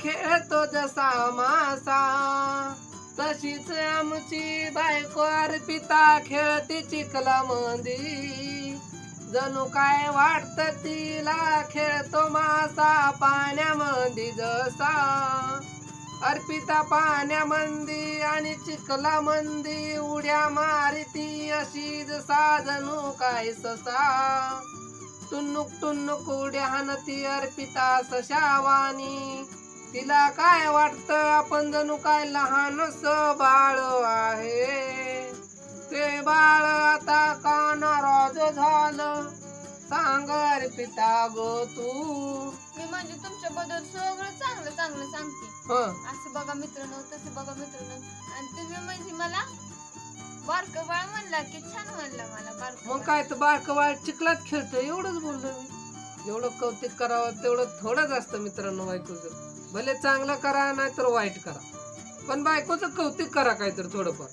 खेळतो जसा मासा. तशीच आमची बायको अर्पिता खेळती चिखला मंदी जणू काय वाटत तिला खेळतो मासा पाण्यामंदी जसा. अर्पिता पाण्यामंदी आणि चिखला मंदी उड्या मारिती अशी जसा जणू काय ससा. टुन्नुक टुन्नुक उड्या हाणती अर्पिता सशावानी तिला काय वाटत? आपण जणू काय लहानस बाळ आहे. ते बाळ आता कानाराज झालं? सांग अर्पिता गो तू. मी म्हणजे तुमच्याबद्दल सगळं चांगलं चांगलं सांगते. हं. असं बघा मित्रांनो तसं बघा मित्रांनो. आणि तुम्ही म्हणजे मला बारक बाळ म्हणला की छान म्हणला मला. मग काय तर बारकं बाळ चिखलात खेळतं एवढंच बोललो मी. एवढं कौतिक करावं तेवढं थोडंच असतं मित्रांनो बायकोचं. भले चांगलं करा नाहीतर वाईट करा. पण बायकोचं कौतिक करा काहीतरी थोडंफार.